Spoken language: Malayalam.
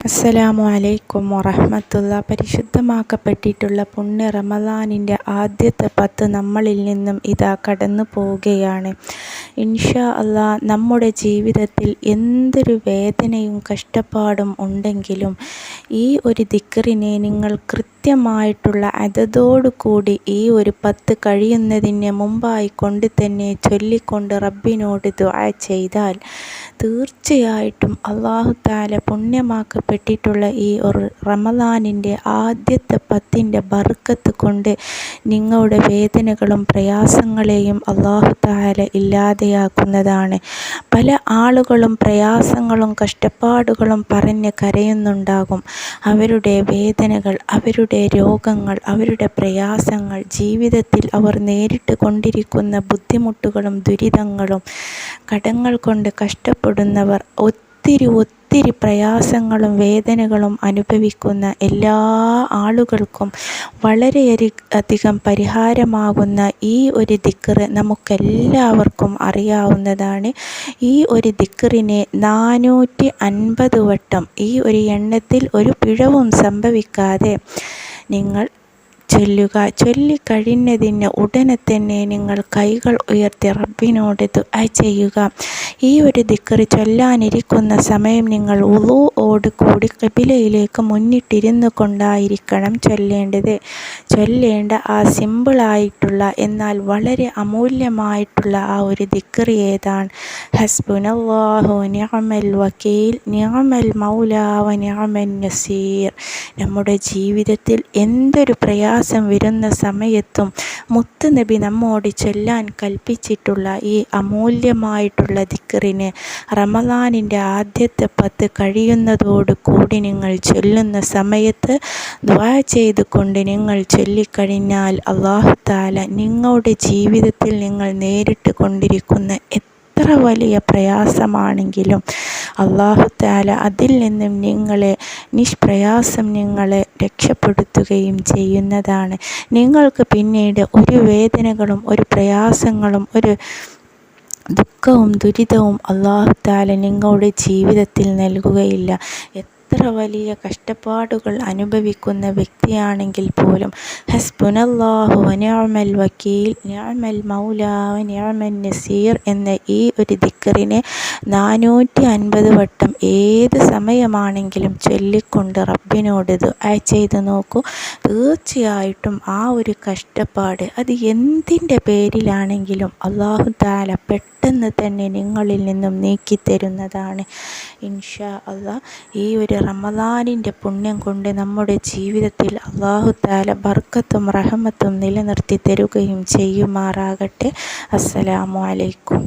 അസ്സലാമു അലൈക്കും വറഹമത്തുള്ള പരിശുദ്ധമാക്കപ്പെട്ടിട്ടുള്ള പുണ്യ റമദാനിന്റെ ആദ്യത്തെ പത്ത് നമ്മളിൽ നിന്നും ഇതാ കടന്നു പോവുകയാണ്. ഇൻഷാ അള്ളാ നമ്മുടെ ജീവിതത്തിൽ എന്തൊരു വേദനയും കഷ്ടപ്പാടും ഉണ്ടെങ്കിലും ഈ ഒരു ദിക്കറിനെ നിങ്ങൾ കൃത്യമായിട്ടുള്ള അതതോടുകൂടി ഈ ഒരു പത്ത് കഴിയുന്നതിന് മുമ്പായി കൊണ്ട് തന്നെ ചൊല്ലിക്കൊണ്ട് റബ്ബിനോട് ദുആ ചെയ്താൽ തീർച്ചയായിട്ടും അള്ളാഹു താല പുണ്യമാക്കപ്പെട്ടിട്ടുള്ള ഈ ഒരു റമദാനിന്റെ ആദ്യത്തെ പത്തിന്റെ ബർക്കത്ത് കൊണ്ട് നിങ്ങളുടെ വേദനകളും പ്രയാസങ്ങളെയും അള്ളാഹു താല ഇല്ലാതെയാക്കുന്നതാണ്. പല ആളുകളും പ്രയാസങ്ങളും കഷ്ടപ്പാടുകളും പറഞ്ഞ് കരയുന്നുണ്ടാകും. അവരുടെ വേദനകൾ അവരുടെ രോഗങ്ങൾ അവരുടെ പ്രയാസങ്ങൾ ജീവിതത്തിൽ അവർ നേരിട്ട് കൊണ്ടിരിക്കുന്ന ബുദ്ധിമുട്ടുകളും ദുരിതങ്ങളും കടങ്ങൾ കൊണ്ട് കഷ്ടപ്പെടുന്നവർ ഒത്തിരി ഒത്തിരി പ്രയാസങ്ങളും വേദനകളും അനുഭവിക്കുന്ന എല്ലാ ആളുകൾക്കും വളരെയധികം പരിഹാരമാകുന്ന ഈ ഒരു ദിക്കറ് നമുക്കെല്ലാവർക്കും അറിയാവുന്നതാണ്. ഈ ഒരു ദിക്കറിനെ നാനൂറ്റി അൻപത് വട്ടം ഈ ഒരു എണ്ണത്തിൽ ഒരു പിഴവും സംഭവിക്കാതെ നിങ്ങൾ ചൊല്ലുക. ചൊല്ലിക്കഴിഞ്ഞതിന് ഉടനെ തന്നെ നിങ്ങൾ കൈകൾ ഉയർത്തി റബ്ബിനോട് ചെയ്യുക. ഈ ഒരു ദിക്കറ് ചൊല്ലാനിരിക്കുന്ന സമയം നിങ്ങൾ ഉളുവോട് കൂടി കബിലയിലേക്ക് മുന്നിട്ടിരുന്നു കൊണ്ടായിരിക്കണം ചൊല്ലേണ്ടത്. ചൊല്ലേണ്ട ആ സിമ്പിളായിട്ടുള്ള എന്നാൽ വളരെ അമൂല്യമായിട്ടുള്ള ആ ഒരു ദിക്കറി ഏതാണ്? ഹസ്ബുനല്ലാഹു നിഅമൽ വക്കീൽ നിഅമൽ മൗലാവ വ നിഅമൻ നസീർ. നമ്മുടെ ജീവിതത്തിൽ എന്തൊരു പ്രയാസം വരുന്ന സമയത്തും മുത്ത് നബി നമ്മോട് ചൊല്ലാൻ കൽപ്പിച്ചിട്ടുള്ള ഈ അമൂല്യമായിട്ടുള്ള ദിക്കറിന് റമദാനിന്റെ ആദ്യത്തെ പത്ത് കഴിയുന്നതോട് കൂടി നിങ്ങൾ ചൊല്ലുന്ന സമയത്ത് ദ്വാ ചെയ്തുകൊണ്ട് നിങ്ങൾ ചൊല്ലിക്കഴിഞ്ഞാൽ അള്ളാഹു താല നിങ്ങളുടെ ജീവിതത്തിൽ നിങ്ങൾ നേരിട്ട് കൊണ്ടിരിക്കുന്ന എത്ര വലിയ പ്രയാസമാണെങ്കിലും അള്ളാഹു താല അതിൽ നിന്നും നിങ്ങളെ നിഷ്പ്രയാസം നിങ്ങളെ രക്ഷപ്പെടുത്തുകയും ചെയ്യുന്നതാണ്. നിങ്ങൾക്ക് പിന്നീട് ഒരു വേദനകളും ഒരു പ്രയാസങ്ങളും ഒരു ദുഃഖവും ദുരിതവും അള്ളാഹു താല നിങ്ങളുടെ ജീവിതത്തിൽ നൽകുകയില്ല. എത്ര വലിയ കഷ്ടപ്പാടുകൾ അനുഭവിക്കുന്ന വ്യക്തിയാണെങ്കിൽ പോലും ഹസ്ബുനല്ലാഹു വനിഅമൽ വക്കീൽ നിഅമൽ മൗല വനിഅമൽ നസീർ എന്ന ഈ ഒരു ദിക്കറിനെ നാനൂറ്റി അൻപത് വട്ടം ഏത് സമയമാണെങ്കിലും ചൊല്ലിക്കൊണ്ട് റബ്ബിനോട് ദുആ ചെയ്ത് നോക്കൂ. തീർച്ചയായിട്ടും ആ ഒരു കഷ്ടപ്പാട് അത് എന്തിന്റെ പേരിലാണെങ്കിലും അള്ളാഹു താല പെട്ടെന്ന് തന്നെ നിങ്ങളിൽ നിന്നും നീക്കി തരുന്നതാണ് ഇൻഷാ അള്ളാ ഈ ഒരു റമദാനിന്റെ പുണ്യം കൊണ്ട് നമ്മുടെ ജീവിതത്തിൽ അള്ളാഹു താല ബർക്കത്തും റഹമത്തും നിലനിർത്തി തരുകയും ചെയ്യുമാറാകട്ടെ. അസ്സലാമു അലൈക്കും.